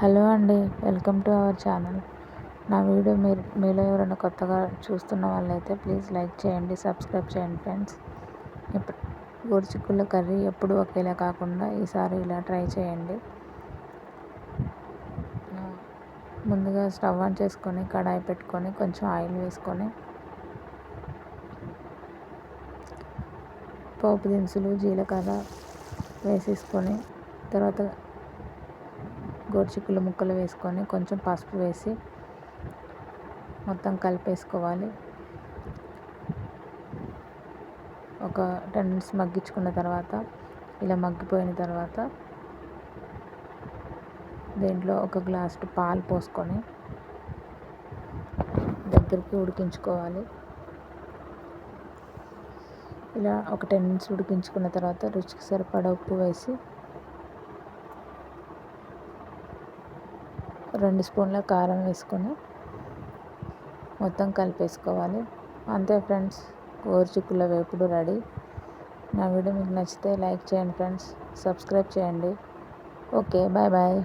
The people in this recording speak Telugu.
హలో అండి వెల్కమ్ టు అవర్ ఛానల్. నా వీడియో మీరు మీలో ఎవరైనా కొత్తగా చూస్తున్న వాళ్ళైతే ప్లీజ్ లైక్ చేయండి సబ్స్క్రైబ్ చేయండి ఫ్రెండ్స్. ఇప్పుడు గోరుచిక్కుల కర్రీ ఎప్పుడు ఒకేలా కాకుండా ఈసారి ఇలా ట్రై చేయండి. ముందుగా స్టవ్ ఆన్ చేసుకొని కడాయి పెట్టుకొని కొంచెం ఆయిల్ వేసుకొని పోపు దినుసులు జీలకర్ర వేసేసుకొని తర్వాత గోరుచిక్కులు ముక్కలు వేసుకొని కొంచెం పసుపు వేసి మొత్తం కలిపేసుకోవాలి. ఒక టెన్ మినిట్స్ మగ్గించుకున్న తర్వాత ఇలా మగ్గిపోయిన తర్వాత దీంట్లో ఒక గ్లాస్ పాలు పోసుకొని దగ్గరికి ఉడికించుకోవాలి. ఇలా ఒక టెన్ మినిట్స్ ఉడికించుకున్న తర్వాత రుచికి సరిపడా ఉప్పు వేసి రెండు స్పూన్ల కారం వేసుకొని మొత్తం కలిపేసుకోవాలి. అంతే ఫ్రెండ్స్ గోరుచిక్కుల వేపుడు రెడీ. నా వీడియో మీకు నచ్చితే లైక్ చేయండి ఫ్రెండ్స్ సబ్స్క్రైబ్ చేయండి. Okay bye bye.